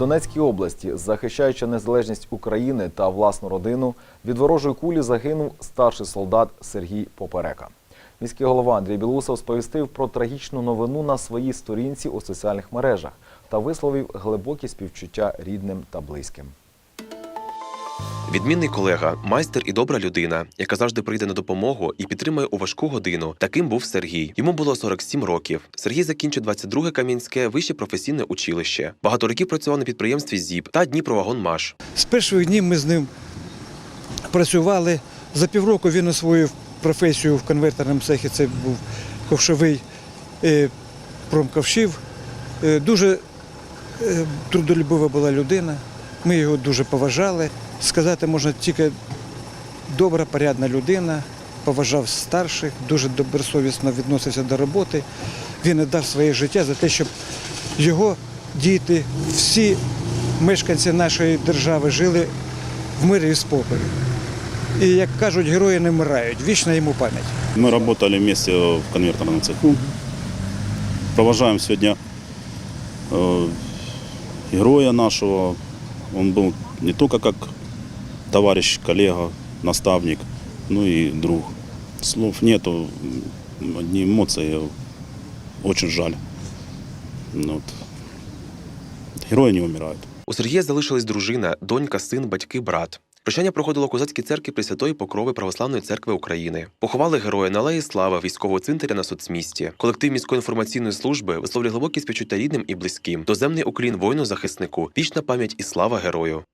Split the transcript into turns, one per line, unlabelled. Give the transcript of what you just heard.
Донецькій області, захищаючи незалежність України та власну родину, від ворожої кулі загинув старший солдат Сергій Поперека. Міський голова Андрій Білусов сповістив про трагічну новину на своїй сторінці у соціальних мережах та висловив глибокі співчуття рідним та близьким.
Відмінний колега, майстер і добра людина, яка завжди прийде на допомогу і підтримує у важку годину. Таким був Сергій. Йому було 47 років. Сергій закінчив 22-ге Кам'янське вище професійне училище. Багато років працював на підприємстві ЗІП та Дніпровагонмаш.
З перших днів ми з ним працювали. За півроку він освоїв професію в конвертерному цехі. Це був ковшовий е, промковшів. Е, Дуже е, трудолюбива була людина. Ми його дуже поважали. Сказати можна тільки добра, порядна людина, поважав старших, дуже добросовісно відносився до роботи. Він не дав своє життя за те, щоб його діти, всі мешканці нашої держави жили в мирі і спокої. І як кажуть, герої не вмирають. Вічна йому пам'ять.
Мы работали вместе в конвертерном цеху. Провожаем сегодня э, героя нашего. Он был не только как товарищ, коллега, наставник, но и друг. Слов нету, одни эмоции. Очень жаль. Ну Вот. Герои не умирают.
У Сергія залишилась дружина, донька, син, батьки, брат. Прощання проходило у козацькій церкві Пресвятої Покрови Православної церкви України. Поховали героя на Алеї Слави військового цинтаря на соцмісті. Колектив міської інформаційної служби висловлює глибокі співчуття рідним і близьким. Доземний уклін воїну захиснику. Вічна пам'ять і слава герою.